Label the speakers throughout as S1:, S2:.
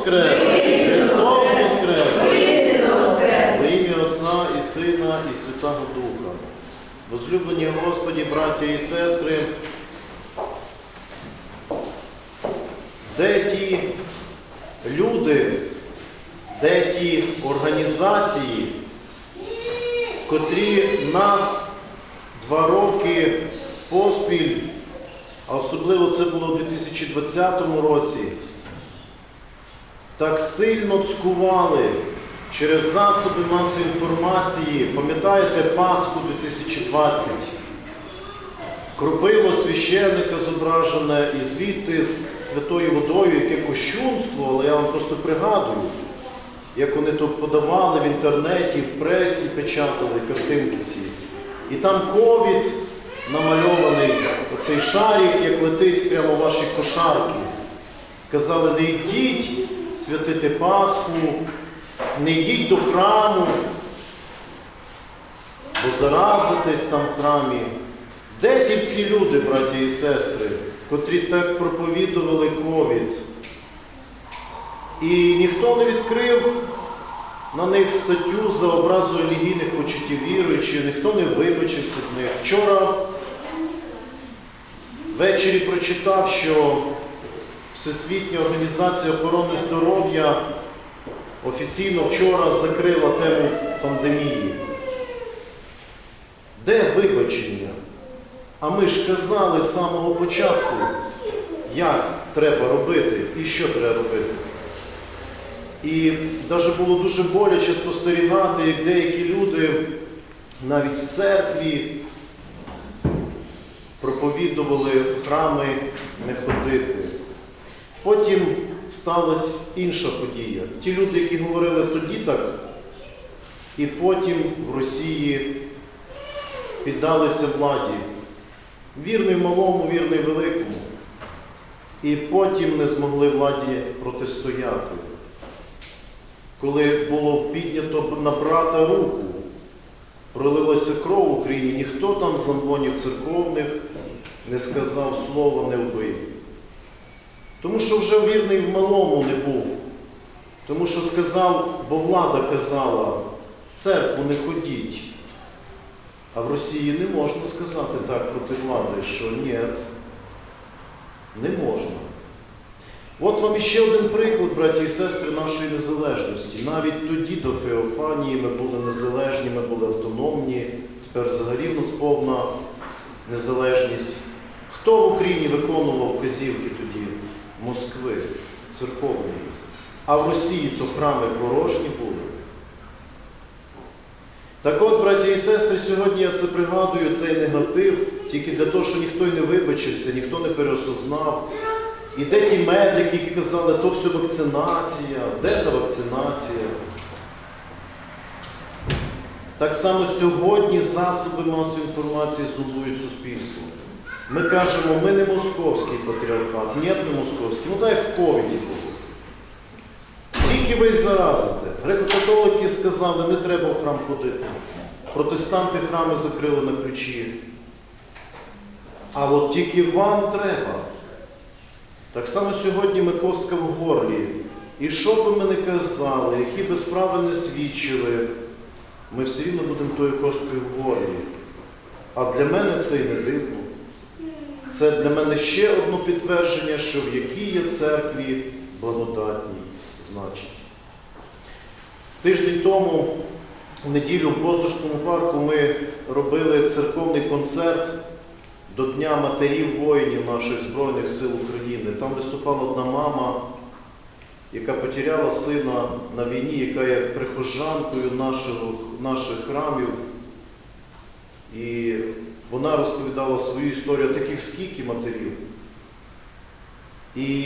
S1: воскрес! Христос воскрес! Во ім'я Отця і Сина, і Святого Духа. Возлюблені Господі, браття і сестри, де ті люди, де ті організації, котрі нас два роки поспіль, а особливо це було у 2020 році, так сильно цькували через засоби масової інформації, пам'ятаєте Пасху 2020? Кропило священника зображене і звідти з святою водою, яке кощунство, але я вам просто пригадую, як вони то подавали в інтернеті, в пресі, печатали картинки ці. І там ковід намальований, оцей шарик, як летить прямо в ваші кошарки. Казали, не йдіть святити Пасху, не йдіть до храму, бо заразитесь там в храмі. Де ті всі люди, браті і сестри, котрі так проповідували ковід? І ніхто не відкрив на них статтю за образу релігійних почуттів віруючих, ніхто не вибачився з них. Вчора ввечері прочитав, що Всесвітня організація охорони здоров'я офіційно вчора закрила тему пандемії. Де вибачення? А ми ж казали з самого початку, як треба робити і що треба робити. І навіть було дуже боляче спостерігати, як деякі люди навіть в церкві проповідували храми не ходити. Потім сталася інша подія. Ті люди, які говорили тоді так, і потім в Росії піддалися владі. Вірний малому, вірний великому. І потім не змогли владі протистояти. Коли було піднято на брата руку, пролилася кров в Україні, ніхто там з ламбонів церковних не сказав слова не вбий. Тому що вже вірний в малому не був. Тому що сказав, бо влада казала, церкву не ходіть. А в Росії не можна сказати так проти влади, що ні, не можна. От вам іще один приклад, браті і сестри, нашої незалежності. Навіть тоді до Феофанії ми були незалежні, ми були автономні, тепер взагалі в нас повна незалежність. Хто в Україні виконував вказівки тоді? Москви, церковної. А в Росії то храми порожні були. Так от, браті і сестри, сьогодні я це пригадую, цей негатив, тільки для того, що ніхто й не вибачився, ніхто не переосознав. І де ті медики, які казали, то все вакцинація, де та вакцинація? Так само сьогодні засоби масової інформації зубують суспільство. Ми кажемо, ми не московський патріархат, ні, не московський, ну так як в ковіді було. Тільки ви заразите. Греко-католики сказали, не треба в храм ходити. Протестанти храми закрили на ключі. А от тільки вам треба. Так само сьогодні ми костка в горлі. І що би ми не казали, які би справи не свідчили, ми все рівно будемо тою косткою в горлі. А для мене це і не дивно. Це для мене ще одне підтвердження, що в якій є церкві благодатній значить. Тиждень тому, в неділю в Боздорському парку, ми робили церковний концерт до Дня матерів воїнів наших Збройних сил України. Там виступала одна мама, яка потеряла сина на війні, яка є прихожанкою нашого, наших храмів. І вона розповідала свою історію таких скільки матерів. І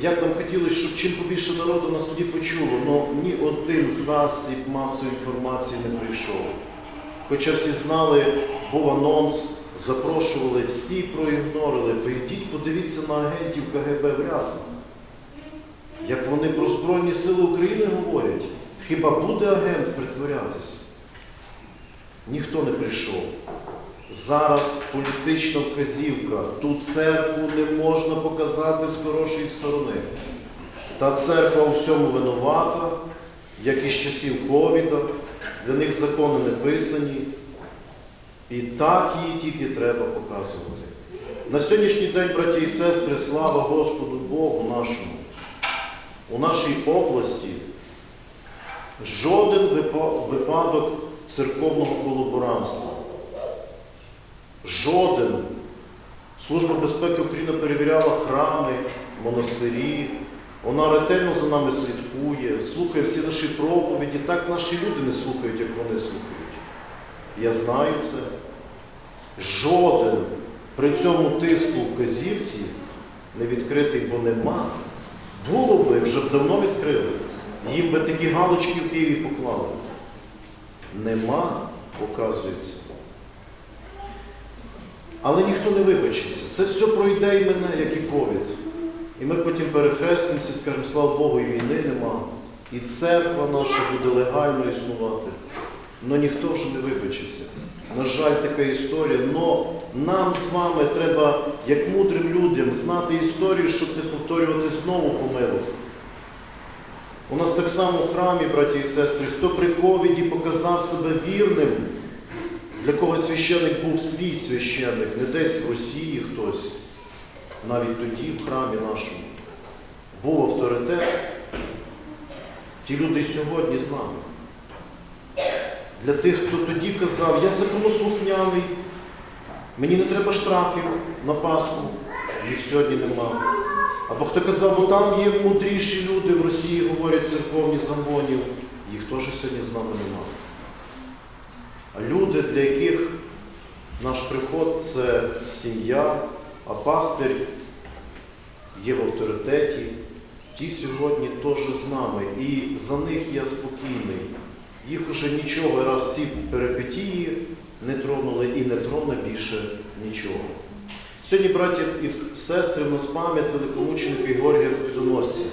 S1: як нам хотілося, щоб чим побільше народу нас тоді почуло, але ні один засіб масової інформації не прийшов. Хоча всі знали, був анонс, запрошували, всі проігнорили. Прийдіть, подивіться на агентів КГБ в Рясах. Як вони про Збройні Сили України говорять, хіба буде агент притворятись? Ніхто не прийшов. Зараз політична вказівка. Ту церкву не можна показати з хорошої сторони. Та церква у всьому винувата, як і з часів ковіда, для них закони не писані, і так її тільки треба показувати. На сьогоднішній день, браті і сестри, слава Господу Богу нашому. У нашій області жоден випадок церковного колаборантства. Жоден. Служба безпеки України перевіряла храми, монастирі. Вона ретельно за нами слідкує, слухає всі наші проповіді. Так наші люди не слухають, як вони слухають. Я знаю це. Жоден при цьому тиску вказівці не відкритий, бо нема. Було би, вже б давно відкрили. Їм би такі галочки в Києві поклали. Нема, оказується. Але ніхто не вибачиться. Це все пройде і мене, як і ковід. І ми потім перехрестимося, скажемо, слава Богу, і війни нема. І церква наша буде легально існувати. Але ніхто вже не вибачиться. На жаль, така історія. Но нам з вами треба, як мудрим людям, знати історію, щоб не повторювати знову помилок. У нас так само в храмі, браті і сестри, хто при ковіді показав себе вірним, для кого священик був свій священик, не десь в Росії хтось, навіть тоді, в храмі нашому, був авторитет. Ті люди сьогодні з нами. Для тих, хто тоді казав, я законослухняний, мені не треба штрафів на Пасху, їх сьогодні нема. Або хто казав, бо там є мудріші люди в Росії, говорять церковні замонів, їх теж сьогодні з нами нема. Люди, для яких наш приход це сім'я, а пастир є в авторитеті, ті сьогодні теж з нами. І за них я спокійний. Їх уже нічого, раз ці перипетії не тронули і не троне більше нічого. Сьогодні, браті і сестри, в нас пам'ять великомученика Георгія Побідоносця.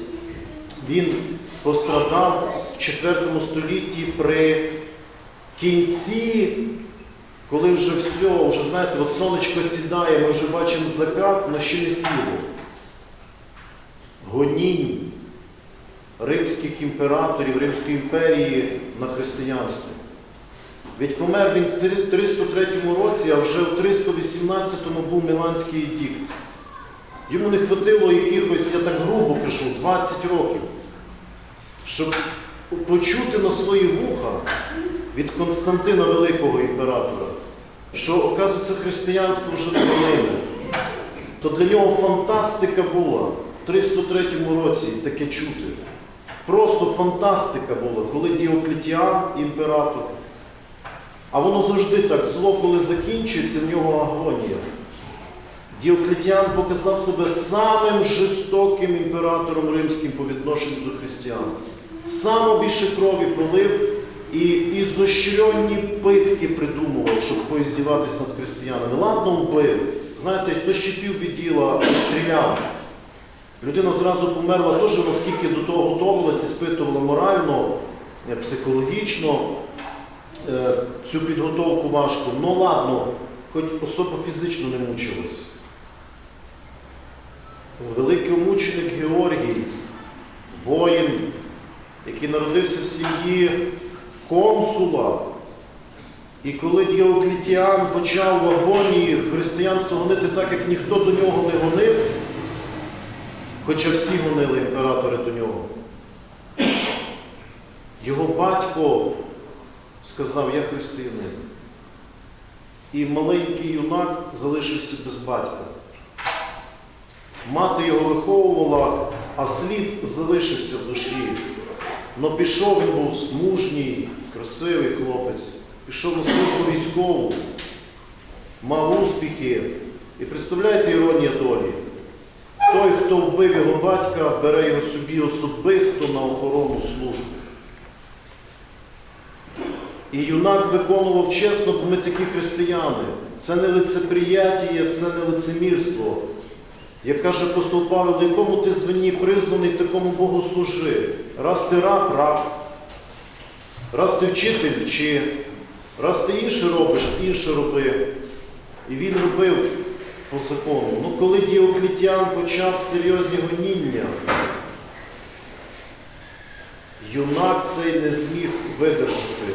S1: Він пострадав в IV столітті при кінці, коли вже все, вже знаєте, от сонечко сідає, ми вже бачимо закат, на ще не сіло. Гонінь римських імператорів, Римської імперії на християнство. Ведь помер він в 303 році, а вже в 318-му був Міланський едікт. Йому не хватило якихось, я так грубо кажу, 20 років, щоб почути на свої вуха від Константина Великого імператора, що, оказується, християнство вже не минуле. То для нього фантастика була в 303 році таке чути. Просто фантастика була, коли Діоклетіан, імператор, а воно завжди так, зло, коли закінчується, в нього агонія. Діоклетіан показав себе самим жорстоким імператором римським по відношенню до християн. Саме більше крові пролив і ізощренні питки придумував, щоб поіздіватись над християнами. Ладно, вбив. Знаєте, хто ще пів відділа стріляв. Людина зразу померла теж, наскільки до того готувалася, іспитувала морально, е, психологічно е, цю підготовку важку. Ну ладно, хоч особа фізично не мучилась. Великий мученик Георгій, воїн, який народився в сім'ї консула. І коли Діоклетіан почав в агонії християнство гонити так, як ніхто до нього не гонив, хоча всі гонили імператори до нього, його батько сказав, я християнин. І маленький юнак залишився без батька. Мати його виховувала, а слід залишився в душі. Но пішов він був мужній, красивий хлопець, пішов на службу військову, мав успіхи. І представляєте іронія долі? Той, хто вбив його батька, бере його собі особисто на охорону службу. І юнак виконував чесно, бо ми такі християни. Це не лицеприятіє, це не лицемірство. Як каже апостол Павел, до якому ти звині призваний, такому Богу служи. Раз ти раб, раб. Раз ти вчитель, вчи. Раз ти інше робиш, інше роби. І він робив по закону. Ну, коли Діоклетіан почав серйозні гоніння, юнак цей не зміг видержати.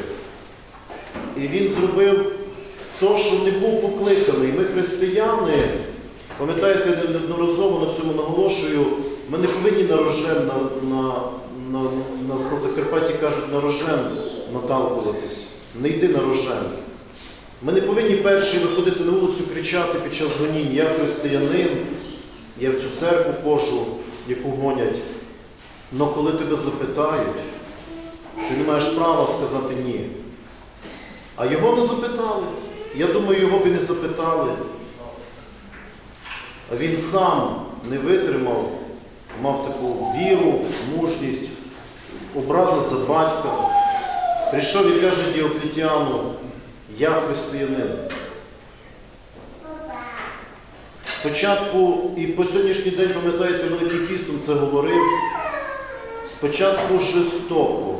S1: І він зробив то, що не був покликаний. Ми, християни, пам'ятаєте, я неодноразово на цьому наголошую, ми не повинні на рожен, на, на, на, на, на Закарпатті кажуть, на рожен наталкуватись, не йти на рожен. Ми не повинні перші виходити на вулицю, кричати під час гонінь, я християнин, я в цю церкву хожу, яку гонять. Але коли тебе запитають, ти не маєш права сказати ні. А його не запитали. Я думаю, його б і не запитали. Він сам не витримав, мав таку віру, мужність, образи за батька. Прийшов і каже Діоклетіану, я християнин. Спочатку, і по сьогоднішній день, пам'ятаєте, Великий Піст це говорив, спочатку жорстоко.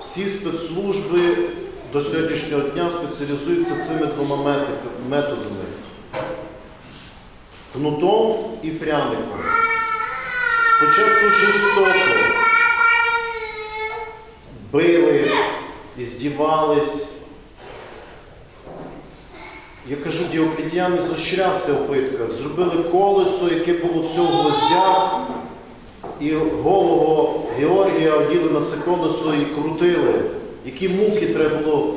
S1: Всі спецслужби до сьогоднішнього дня спеціалізуються цими двома методами. Кнутом і пряником. Спочатку жорстоко били, іздівались. Я кажу, Діоклетіан зощрявся в питках. Зробили колесо, яке було все в гвоздях, і голову Георгія оділи на це колесо і крутили. Які муки треба було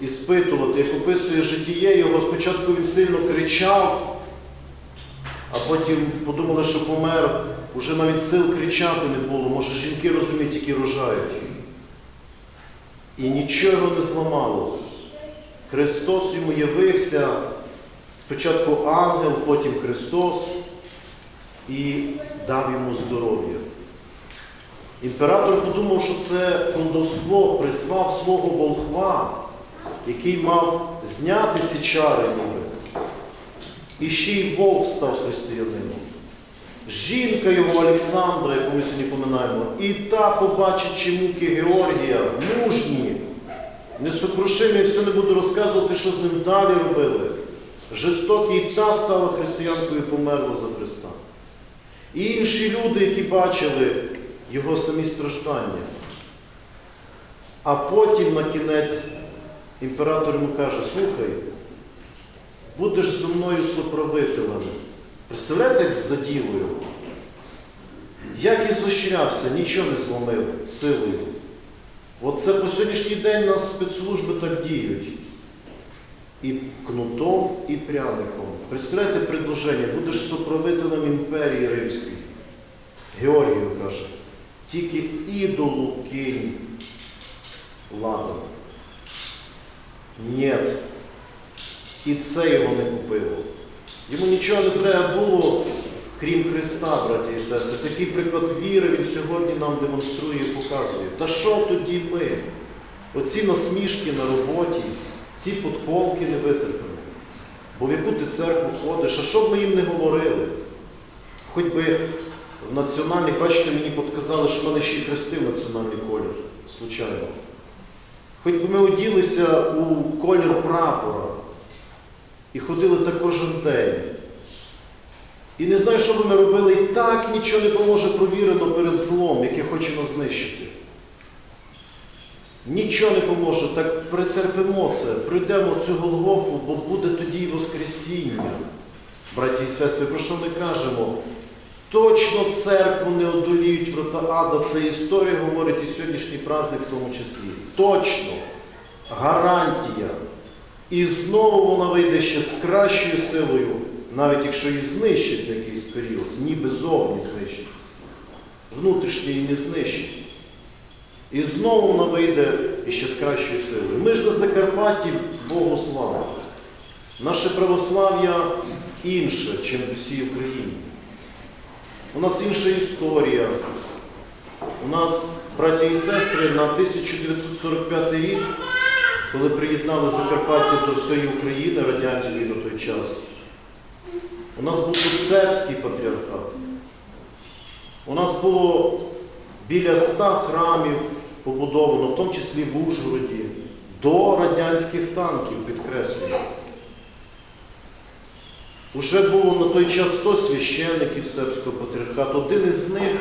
S1: іспитувати. Як описує житіє його, спочатку він сильно кричав, а потім подумали, що помер. Уже навіть сил кричати не було. Може, жінки розуміють, які рожають. І нічого не зламало. Христос йому явився, спочатку ангел, потім Христос, і дав йому здоров'я. Імператор подумав, що це колдовство, призвав свого волхва, який мав зняти ці чари ніби. І ще й вовк став християнином. Жінка його Олександра, яку ми сьогодні поминаємо, і та, побачивши муки Георгія, мужні, несокрушимі, все не буду розказувати, що з ним далі робили. Жорстокі, і та стала християнкою і померла за Христа. І інші люди, які бачили його самі страждання. А потім на кінець імператор йому каже, слухай, будеш зі мною суправителем. Представляєте, як з заділою? Як і зощрявся, нічого не зломив силою. От це по сьогоднішній день нас спецслужби так діють. І кнутом, і пряником. Представляєте предложення, будеш суправителем імперії Римської. Георгію каже, тільки ідолу кинь ладом. Ні. І це його не купило. Йому нічого не треба було, крім Христа, браті і сестри. Такий приклад віри він сьогодні нам демонструє і показує. Та що тоді ми? Оці насмішки на роботі, ці подколки не витерпимо. Бо в яку ти церкву ходиш, а що б ми їм не говорили? Хоч би в національний, бачите, мені підказали, що в мене ще й хрестив національний колір, случайно. Хоч би ми оділися у колір прапора і ходили так кожен день. І не знаю, що би ми робили, і так нічого не поможе провірено перед злом, яке хоче нас знищити. Нічого не поможе, так претерпимо це, пройдемо цю Голгофу, бо буде тоді і Воскресіння. Браті і сестри, про що ми кажемо? Точно церкву не одоліють врата ада. Це історія говорить і сьогоднішній праздник в тому числі. Точно. Гарантія. І знову вона вийде ще з кращою силою, навіть якщо її знищать на якийсь період, ніби зовні знищать. Внутрішньо її не знищать. І знову вона вийде іще з кращою силою. Ми ж на Закарпатті Богу слава. Наше православ'я інше, ніж в усій Україні. У нас інша історія. У нас, браті і сестри, на 1945 рік, коли приєднали Закарпаття до всієї України радянської на той час, у нас був сербський патріархат. У нас було біля ста храмів побудовано, в тому числі в Ужгороді, до радянських танків, підкреслюю. Уже було на той час 100 священників сербського патріархату. Один із них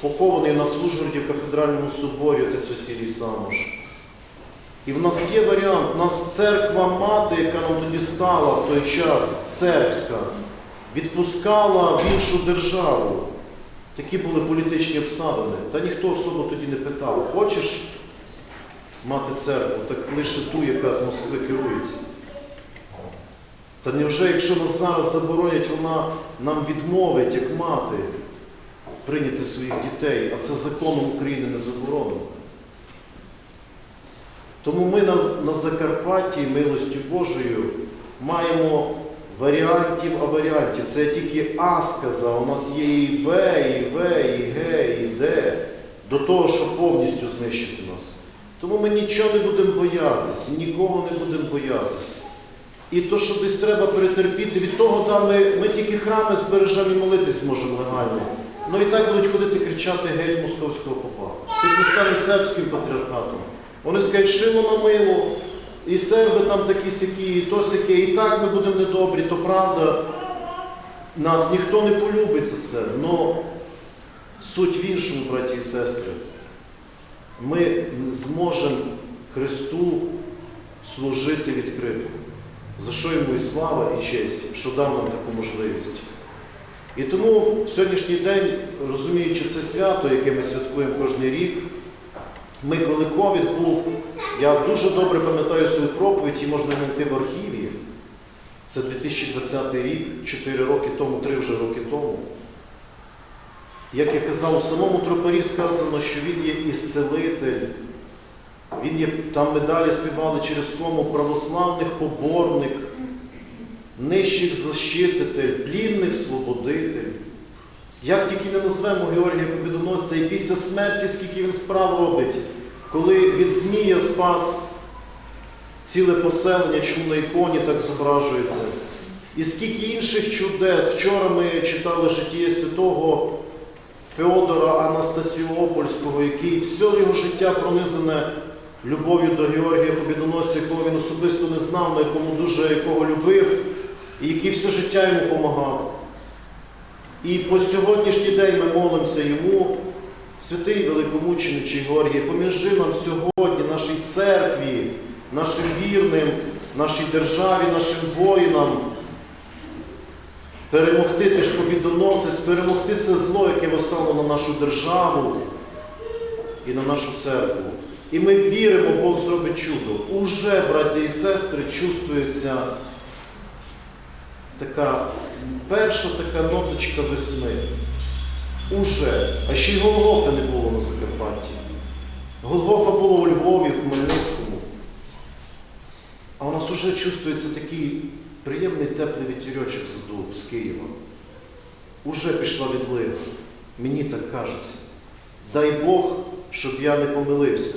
S1: похований на Служгороді в кафедральному соборі отець Василій Самош. І в нас є варіант, у нас церква мати, яка нам тоді стала в той час, сербська, відпускала в іншу державу. Такі були політичні обставини. Та ніхто особо тоді не питав, хочеш мати церкву, так лише ту, яка з Москви керується. Та невже, якщо нас зараз заборонять, вона нам відмовить, як мати, прийняти своїх дітей, а це законом України не заборонено. Тому ми на, на Закарпатті, милостю Божою, маємо варіантів, а варіантів. Це тільки А сказав, у нас є і Б, і В, і Г, і Д, до того, щоб повністю знищити нас. Тому ми нічого не будемо боятись, нікого не будемо боятись. І то, що десь треба перетерпіти, від того да, ми, ми тільки храми збережемо і молитись можемо легально. Ну і так будуть ходити кричати геть московського попа. Під місцевим сербським патріархатом. Вони скажуть, шило на мило, і серби там такі сякі, і то сяке, і так ми будемо недобрі, то правда. Нас ніхто не полюбить за це. Но суть в іншому, браті і сестри. Ми зможемо Христу служити відкрито. За що йому і слава, і честь, що дав нам таку можливість. І тому сьогоднішній день, розуміючи це свято, яке ми святкуємо кожен рік, ми, коли ковід був, я дуже добре пам'ятаю свою проповідь, її можна знайти в архіві. Це 2020 рік, 4 роки тому, 3 вже роки тому. Як я казав, у самому тропарі сказано, що він є ісцелитель. Він є, там ми далі співали через кому православних поборник, нижчих защититель, плінних свободитель. Як тільки не назвемо Георгія Побідоносця і після смерті, скільки він справ робить, коли від Змія спас ціле поселення, чому на іконі так зображується. І скільки інших чудес. Вчора ми читали життя святого Феодора Анастасіопольського, який все його життя пронизане любов'ю до Георгія Побідоносця, якого він особисто не знав, на якому дуже якого любив, і який все життя йому допомагав. І по сьогоднішній день ми молимося йому, святий великомученичий Георгій, поміжи нам сьогодні, нашій церкві, нашим вірним, нашій державі, нашим воїнам. Перемогти ти ж побідоносець, перемогти це зло, яке восстало на нашу державу і на нашу церкву. І ми віримо, Бог зробить чудо. Уже, браті і сестри, чувствується така перша така ноточка весни. Уже. А ще й Голгофи не було на Закарпатті. Голгофа було у Львові, в Хмельницькому. А у нас вже чувствується такий приємний теплий вітерочок задув з Києва. Уже пішла відлива. Мені так кажеться. Дай Бог, щоб я не помилився.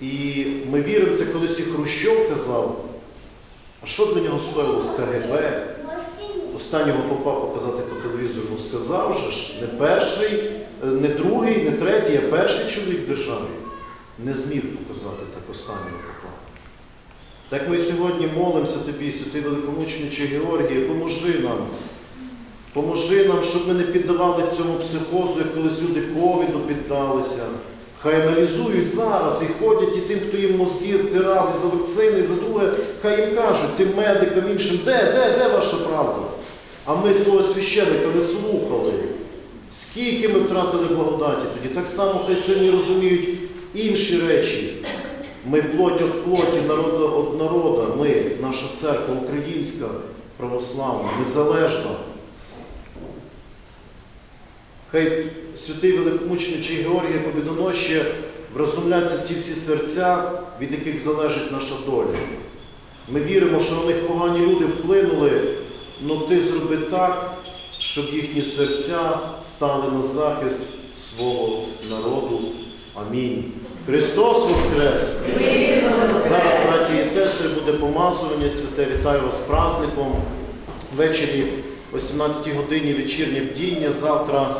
S1: І ми віримо, це колись і Хрущов казав, а що для нього стоїло з КГБ? Останнього попа показати по телевізору, ну сказав же ж, не перший, е, не другий, не третій, а перший чоловік в державі не зміг показати так останнього попа. Так ми сьогодні молимося тобі, святий великомучениче Георгія, поможи нам. Поможи нам, щоб ми не піддавалися цьому психозу, як колись люди ковіду піддалися. Хай аналізують зараз і ходять і тим, хто їм мозги втирав і за вакцини, і за друге, хай їм кажуть, тим медикам іншим, де, де, де ваша правда? А ми свого священника не слухали. Скільки ми втратили благодаті тоді? Так само хай сьогодні розуміють інші речі. Ми плоть від плоті, народа від народа, ми, наша церква українська, православна, незалежна. Хай святий великомученичий Георгій Побідоноще врозумляться ті всі серця, від яких залежить наша доля. Ми віримо, що на них погані люди вплинули, але ти зроби так, щоб їхні серця стали на захист свого народу. Амінь. Христос Воскрес! Зараз, браті і сестри, буде помазування святе. Вітаю вас з праздником. Ввечері о 17 годині вечірнє бдіння. Завтра